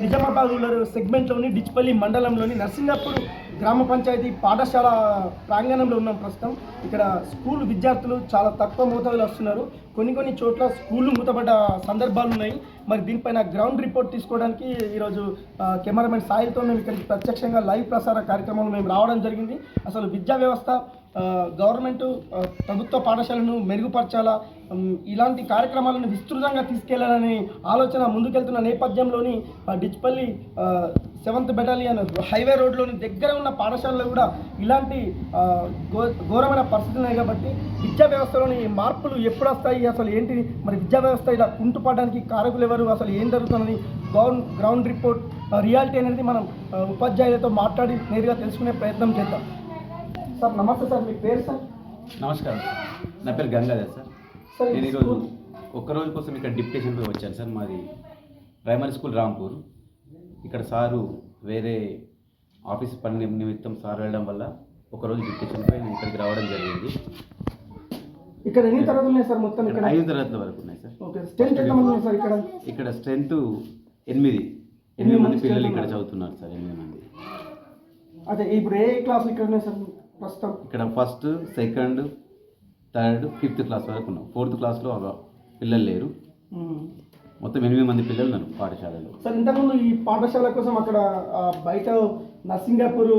Nizamabad rural సెగ్మెంట్లోని Dichpalli మండలంలోని నర్సింగాపూర్ గ్రామ పంచాయతీ పాఠశాల ప్రాంగణంలో ఉన్నాం ప్రస్తుతం. ఇక్కడ స్కూల్ విద్యార్థులు చాలా తక్కువ మోతాదులో వస్తున్నారు. కొన్ని కొన్ని చోట్ల స్కూళ్ళు మూతపడ్డ సందర్భాలు ఉన్నాయి. మరి దీనిపైన గ్రౌండ్ రిపోర్ట్ తీసుకోవడానికి ఈరోజు కెమెరామెన్ సాయితో మేము ఇక్కడికి ప్రత్యక్షంగా లైవ్ ప్రసార కార్యక్రమంలో మేము రావడం జరిగింది. అసలు విద్యా వ్యవస్థ గవర్నమెంట్ ప్రభుత్వ పాఠశాలను మెరుగుపరచాలా ఇలాంటి కార్యక్రమాలను విస్తృతంగా తీసుకెళ్ళాలనే ఆలోచన ముందుకెళ్తున్న నేపథ్యంలోని డిచ్పల్లి సెవెంత్ బెటాలియన్ హైవే రోడ్లోని దగ్గర ఉన్న పాఠశాలలో కూడా ఇలాంటి ఘోరమైన పరిస్థితులు ఉన్నాయి కాబట్టి విద్యా వ్యవస్థలోని మార్పులు ఎప్పుడు వస్తాయి? అసలు ఏంటి? మరి విద్యా వ్యవస్థ ఇలా కుంటుపడడానికి కారకులు ఎవరు? అసలు ఏం జరుగుతుందని గ్రౌండ్ గ్రౌండ్ రిపోర్ట్ రియాలిటీ అనేది మనం ఉపాధ్యాయులతో మాట్లాడి నేరుగా తెలుసుకునే ప్రయత్నం చేద్దాం. సార్ నమస్తే సార్ మీ పేరు సార్? నమస్కారం. నా పేరు గంగాధర్ సార్. సార్ నేను ఈరోజు స్కూల్ ఒక్క రోజు కోసం ఇక్కడ డిప్యుటేషన్ పోయి వచ్చాను సార్. మాది ప్రైమరీ స్కూల్ రాంపూర్. ఇక్కడ సారు వేరే ఆఫీస్ పని నిమి- నిమిత్తం సార్ వెళ్ళడం వల్ల ఒకరోజు డిప్యుటేషన్ పై నేను ఇక్కడికి రావడం జరిగింది. ఇక్కడ ఎన్ని తరగతులు ఉన్నాయి సార్ మొత్తం ఇక్కడ? ఐదు తరగతుల వరకు ఉన్నాయి సార్. స్ట్రెంత్ ఎంతమంది ఉన్నారు సార్ ఇక్కడ? ఇక్కడ స్ట్రెంత్ ఎనిమిది. ఎనిమిది మంది పిల్లలు ఇక్కడ చదువుతున్నారు సార్ ఎనిమిది మంది. అదే ఇప్పుడు ఏ క్లాస్ ఇక్కడ ఉన్నాయి సార్ ప్రస్తుతం ఇక్కడ first second third fifth class వరకు ఉన్నాం. ఫోర్త్ క్లాస్లో పిల్లలు లేరు. మొత్తం ఎనిమిది మంది పిల్లలు ఉన్నారు పాఠశాలలో. సార్ ఇంతకుముందు ఈ పాఠశాల కోసం అక్కడ బయట నర్సింగాపూర్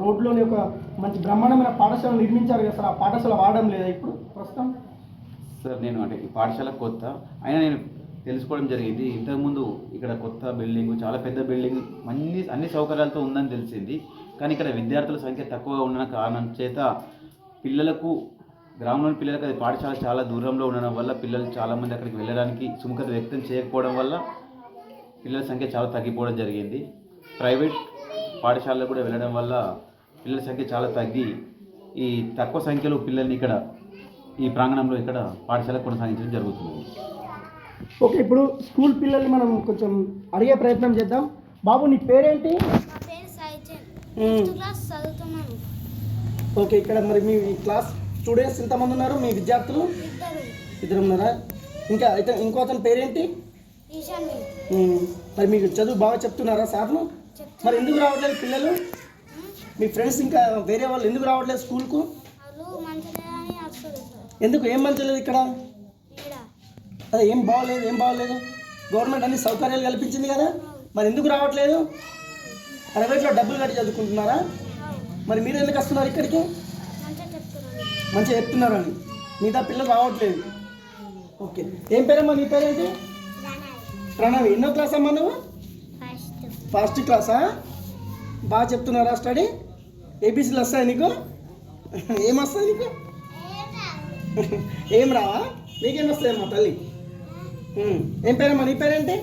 రోడ్లోని ఒక మంచి బ్రహ్మాండమైన పాఠశాల నిర్మించారు కదా సార్ ఆ పాఠశాల వాడడం లేదా ఇప్పుడు ప్రస్తుతం? సార్ నేను అంటే ఈ పాఠశాల కొత్త. అయినా నేను తెలుసుకోవడం జరిగింది. ఇంతకుముందు ఇక్కడ కొత్త బిల్డింగ్ చాలా పెద్ద బిల్డింగ్ అన్ని అన్ని సౌకర్యాలతో ఉందని తెలిసింది. కానీ ఇక్కడ విద్యార్థుల సంఖ్య తక్కువగా ఉన్న కారణం చేత పిల్లలకు గ్రామంలోని పిల్లలకు అది పాఠశాల చాలా దూరంలో ఉండడం వల్ల పిల్లలు చాలామంది అక్కడికి వెళ్ళడానికి సుముఖత వ్యక్తం చేయకపోవడం వల్ల పిల్లల సంఖ్య చాలా తగ్గిపోవడం జరిగింది. ప్రైవేట్ పాఠశాలలో కూడా వెళ్ళడం వల్ల పిల్లల సంఖ్య చాలా తగ్గి ఈ తక్కువ సంఖ్యలో పిల్లల్ని ఇక్కడ ఈ ప్రాంగణంలో ఇక్కడ పాఠశాల కొనసాగించడం జరుగుతుంది. ఓకే ఇప్పుడు స్కూల్ పిల్లల్ని మనం కొంచెం అడిగే ప్రయత్నం చేద్దాం. బాబు నీ పేరేంటి? నా పేరు సాయిచంద్ మ్మ్. ఫిఫ్త్ క్లాస్ చదువుతున్నాను. ఓకే ఇక్కడ మరి మీ క్లాస్ స్టూడెంట్స్ ఎంతమంది ఉన్నారు? మీ విద్యార్థులు? ఇద్దరు. ఉన్నారా? ఇంకా అయితే ఇంకో అతని పేరేంటి. మరి మీకు చదువు బాగా చెప్తున్నారా సార్లు మరి ఎందుకు రావట్లేదు పిల్లలు? మీ ఫ్రెండ్స్ ఇంకా వేరే వాళ్ళు ఎందుకు రావట్లేదు స్కూల్కు? అని ఎందుకు ఏం మంచలేదు ఇక్కడ? ఈడ అదే ఏం బాగోలేదు ఏం బాగోలేదు. గవర్నమెంట్ అన్ని సౌకర్యాలు కల్పించింది కదా? మరి ఎందుకు రావట్లేదు? ప్రైవేట్లో డబ్బులు కట్టి చదువుకుంటున్నారా? మరి మీరు ఎందుకు వస్తున్నారు ఇక్కడికి? మంచిగా మంచిగా చెప్తున్నారని మిగతా పిల్లలు రావట్లేదు. ఓకే. ఏం పేరమ్మా నీ పేరేంటి ప్రణవి. ఎన్నో క్లాస్ అమ్మా నువ్వు? ఫస్ట్. క్లాసా బాగా చెప్తున్నారా స్టడీ? ఏబీసీలు వస్తాయి నీకు? ఏం వస్తాయి నీకు? ఏం రావా? నీకేం వస్తాయమ్మా తల్లి. ఏం పేరమ్మా? నీ పేరేంటి?